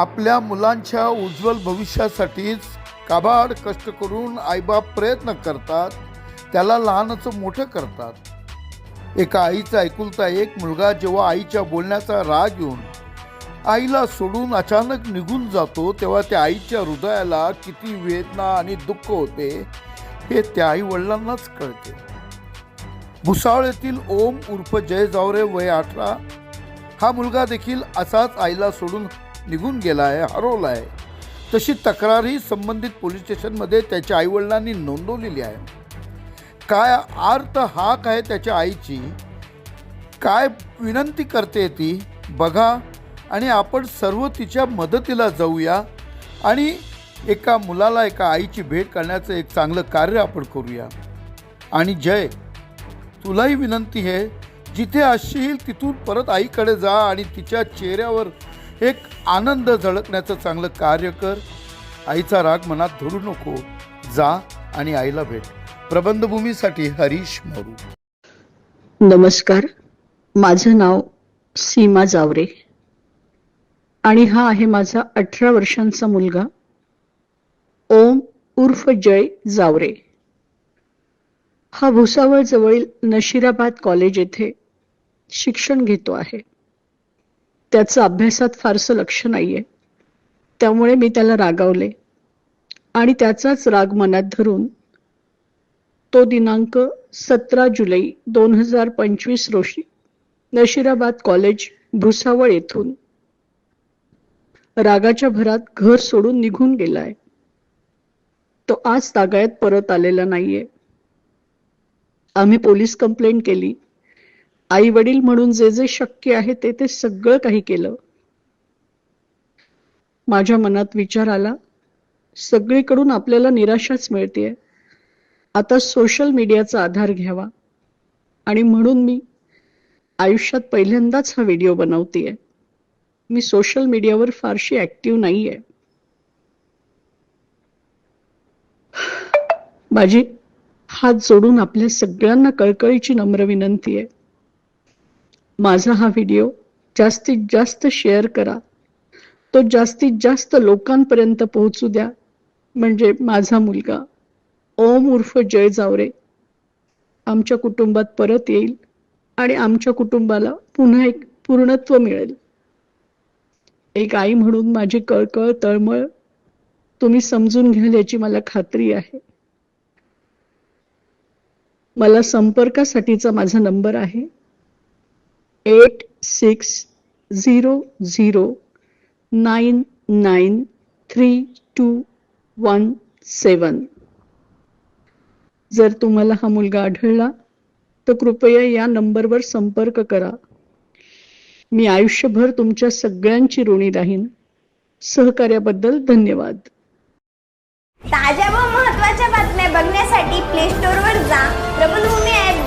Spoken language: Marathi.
आपल्या मुलांच्या उज्ज्वल भविष्यासाठीच काबाड कष्ट करून आईबाप प्रयत्न करतात. त्याला लहानाचं मोठं करतात. एका आईचा ऐकुलता एक मुलगा जेव्हा आईच्या बोलण्याचा राग येऊन आईला सोडून अचानक निघून जातो तेव्हा त्या आईच्या हृदयाला किती वेदना आणि दुःख होते हे त्या आई वडिलांनाच कळते. भुसावळ येथील ओम उर्फ जय जावरे वय अठरा. हा मुलगा देखील असाच आईला सोडून निघून गेला आहे हरवला आहे तशी तक्रारही संबंधित पोलीस स्टेशनमध्ये त्याच्या आईवडिलांनी नोंदवलेली आहे. काय आर्त हाक आहे त्याच्या आईची? काय विनंती करते ती? बघा. आणि आपण सर्व तिच्या मदतीला जाऊया आणि एका मुलाला एका आईची भेट करण्याचं एक चांगलं कार्य आपण करूया. आणि जय तुलाही विनंती आहे जिथे असशील तिथून परत आईकडे जा आणि तिच्या चेहऱ्यावर एक आनंद झळकण्याचं चांगलं कार्य कर. आईचा राग मनात धरू नको. जा आणि आईला भेट. प्रबंधभूमीसाठी हरीश मोरू. नमस्कार. माझं नाव सीमा जावरे. आणि हा आहे माझा अठरा वर्षांचा मुलगा. ओम उर्फ जय जावरे. हा भुसावळ जवळील नशिराबाद कॉलेज येथे शिक्षण घेतो आहे. त्याचं अभ्यासात फारसं लक्ष नाहीये. त्यामुळे मी त्याला रागावले. आणि त्याचाच राग मनात धरून तो दिनांक सतरा जुलै दोन हजार पंचवीस रोजी नशिराबाद कॉलेज भुसावळ येथून रागाच्या भरात घर सोडून निघून गेलाय. तो आज तागायत परत आलेला नाहीये. आम्ही पोलीस कंप्लेंट केली. आई वडील म्हणून जे जे शक्य आहे ते ते सगळं काही केलं. माझ्या मनात विचार आला सगळीकडून आपल्याला निराशाच मिळते आता सोशल मीडियाचा आधार घ्यावा. आणि म्हणून मी आयुष्यात पहिल्यांदाच हा व्हिडिओ बनवतेय. मी सोशल मीडियावर फारशी ऍक्टिव्ह नाहीये. माझी हात जोडून आपल्या सगळ्यांना कळकळीची नम्र विनंती आहे माझा हा व्हिडिओ जास्तीत जास्त शेअर करा. तो जास्तीत जास्त लोकांपर्यंत पोहोचू द्या. म्हणजे माझा मुलगा ओम उर्फ जय जावरे आमच्या कुटुंबात परत येईल आणि आमच्या कुटुंबाला पुन्हा एक पूर्णत्व मिळेल. एक आई म्हणून माझी कळकळ तळमळ तुम्ही समजून घ्याल याची मला खात्री आहे. मला संपर्कासाठीचा माझा नंबर आहे. Eight six zero zero nine nine three two one seven जर तुम्हाला हा मुलगा आढळला तर कृपया या नंबरवर संपर्क करा. मी आयुष्यभर तुमच्या सगळ्यांची ऋणी राहीन. सहकार्याबद्दल धन्यवाद. ताज्या व महत्त्वाच्या बातम्या बघण्यासाठी प्ले स्टोअरवर जा. प्रबलभूमी